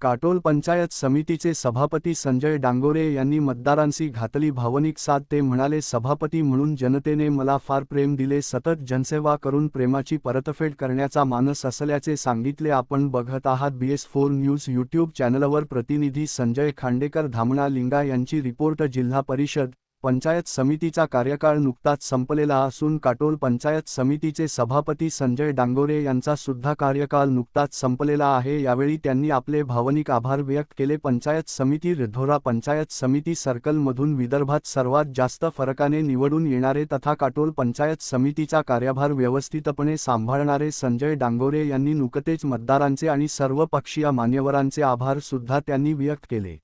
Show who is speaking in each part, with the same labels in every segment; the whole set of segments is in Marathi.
Speaker 1: काटोल पंचायत समितीचे सभापती संजय डांगोरे यांनी मतदारांशी घातली भावनिक साथ ते म्हणाले सभापती म्हणून जनतेने मला फार प्रेम दिले सतत जनसेवा करून प्रेमाची परतफेड करण्याचा मानस असल्याचे सांगितले. आपण बघत आहात बीएस फोर न्यूज यूट्यूब चॅनलवर प्रतिनिधी संजय खांडेकर धामणा लिंगा यांची रिपोर्ट जिल्हा परिषद पंचायत समितीचा कार्यकाळ नुकताच संपलेला असून काटोल पंचायत समितीचे सभापती संजय डांगोरे यांचा सुद्धा कार्यकाळ नुकताच संपलेला आहे. यावेळी त्यांनी आपले भावनिक आभार व्यक्त केले. पंचायत समिती रिधोरा पंचायत समिती सर्कलमधून विदर्भात सर्वात जास्त फरकाने निवडून येणारे तथा काटोल पंचायत समितीचा कार्यभार व्यवस्थितपणे सांभाळणारे संजय डांगोरे यांनी नुकतेच मतदारांचे आणि सर्व पक्षीय मान्यवरांचे आभार सुद्धा त्यांनी व्यक्त केले.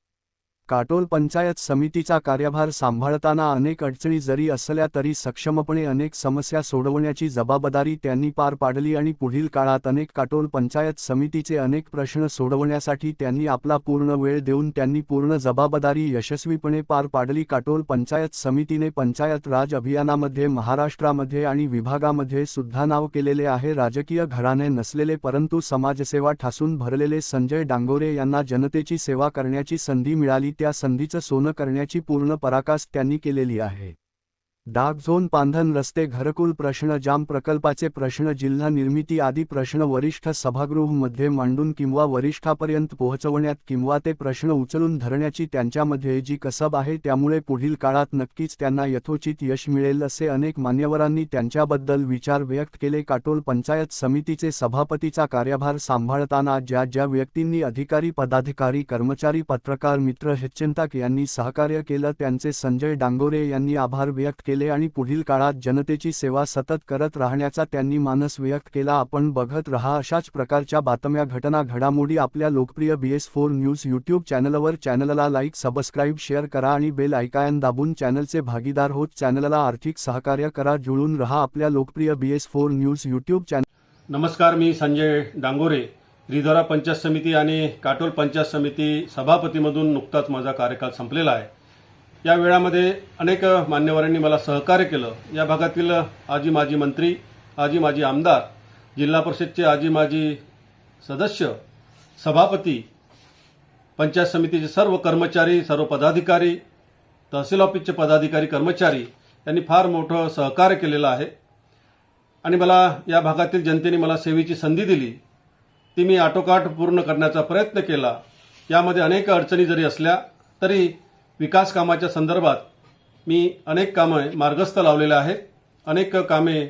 Speaker 1: काटोल पंचायत समितीचा कार्यभार सांभाळताना अनेक अडचणी जरी असल्या तरी सक्षमपणे अनेक समस्या सोडवण्याची जबाबदारी त्यांनी पार पाडली आणि पुढील काळात अनेक काटोल पंचायत समितीचे अनेक प्रश्न सोडवण्यासाठी त्यांनी आपला पूर्ण वेळ देऊन त्यांनी पूर्ण जबाबदारी यशस्वीपणे पार पाडली. काटोल पंचायत समितीने पंचायत राज अभियानामध्ये महाराष्ट्रामध्ये आणि विभागामध्ये सुद्धा नाव केलेले आहे. राजकीय घराणे नसलेले परंतु समाजसेवा ठासून भरलेले संजय डांगोरे यांना जनतेची सेवा करण्याची संधी मिळाली. त्या संधीचं सोनं करण्याची पूर्ण पराकास त्यांनी केलेली आहे. डाग झोन पांधन रस्ते घरकुल प्रश्न जाम प्रकल्पाचे प्रश्न जिल्हा निर्मिती आदी प्रश्न वरिष्ठ सभागृहमध्ये मांडून किंवा वरिष्ठापर्यंत पोहोचवण्यात किंवा ते प्रश्न उचलून धरण्याची त्यांच्यामध्ये जी कसब आहे त्यामुळे पुढील काळात नक्कीच त्यांना यथोचित यश मिळेल असे अनेक मान्यवरांनी त्यांच्याबद्दल विचार व्यक्त केले. काटोल पंचायत समितीचे सभापतीचा कार्यभार सांभाळताना ज्या ज्या व्यक्तींनी अधिकारी पदाधिकारी कर्मचारी पत्रकार मित्र हेच्चिंताक यांनी सहकार्य केलं त्यांचे संजय डांगोरे यांनी आभार व्यक्त केले. आणि पुढील काळात जनतेची सेवा सतत करत राहण्याचा त्यांनी मानस व्यक्त केला. आपण बघत रहा अशाच प्रकारच्या बातम्या घटना घडामोडी आपल्या लोकप्रिय बीएस फोर न्यूज यूट्यूब चॅनलवर. चॅनलला लाईक सबस्क्राईब शेअर करा आणि बेल ऐकायन दाबून चॅनलचे भागीदार होत. चॅनलला आर्थिक सहकार्य करा जुळून रहा आपल्या लोकप्रिय BS four news YouTube channel.
Speaker 2: नमस्कार मी संजय डांगोरे रिधोरा पंचायत समिती आणि काटोल पंचायत समिती सभापतीमधून नुकताच माझा कार्यकाळ संपलेला आहे. या वेळामध्ये अनेक मान्यवरांनी मला सहकार्य केलं. या भागातील आजी माजी मंत्री आजी माजी आमदार जिल्हा परिषदचे आजी माजी सदस्य सभापती पंचायत समितीचे सर्व कर्मचारी सर्व पदाधिकारी तहसील ऑफिसचे पदाधिकारी कर्मचारी यांनी फार मोठं सहकार्य केलेलं आहे. आणि मला या भागातील जनतेने मला सेवेची संधी दिली. ती मी आटोकाट पूर्ण करण्याचा प्रयत्न केला. यामध्ये अनेक अडचणी जरी असल्या तरी विकास कामाच्या संदर्भात मी अनेक कामं मार्गस्थ लावलेले आहेत. अनेक कामे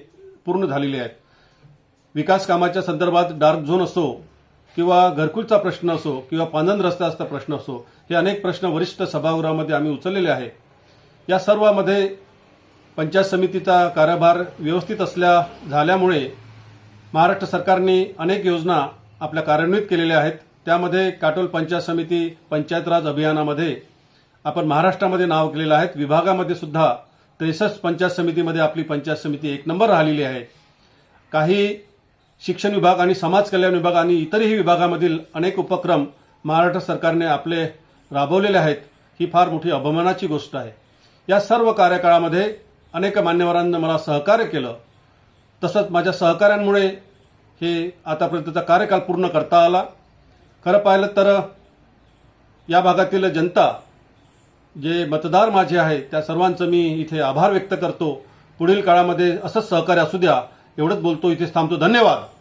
Speaker 2: पूर्ण झालेली आहेत. विकास कामाच्या संदर्भात डार्क झोन असो किंवा घरकुलचा प्रश्न असो किंवा पांधन रस्त्याचा प्रश्न असो हे अनेक प्रश्न वरिष्ठ सभागृहामध्ये आम्ही उचललेले आहे. या सर्वामध्ये पंचायत समितीचा कार्यभार व्यवस्थित असल्या झाल्यामुळे महाराष्ट्र सरकारने अनेक योजना आपल्या कार्यान्वित केलेल्या आहेत. त्यामध्ये काटोल पंचायत समिती पंचायत राज अभियानामध्ये आपण महाराष्ट्रामध्ये नाव केलेलं आहेत. विभागामध्ये सुद्धा त्रेसष्ट पंचायत समितीमध्ये आपली पंचायत समिती एक नंबर राहिलेली आहे. काही शिक्षण विभाग आणि समाज कल्याण विभाग आणि इतरही विभागामधील अनेक उपक्रम महाराष्ट्र सरकारने आपले राबवलेले आहेत. ही फार मोठी अभिमानाची गोष्ट आहे. या सर्व कार्यकाळामध्ये अनेक मान्यवरांनी मला सहकार्य केलं. तसंच माझ्या सहकाऱ्यांमुळे हे आतापर्यंतचा कार्यकाल पूर्ण करता आला. खरं पाहिलं तर या भागातील जनता जे मतदार माझे आहेत त्या सर्वांचं मी इथे आभार व्यक्त करतो. पुढील काळामध्ये असंच सहकार्य असू द्या. एवढंच बोलतो. इथेच थांबतो. धन्यवाद.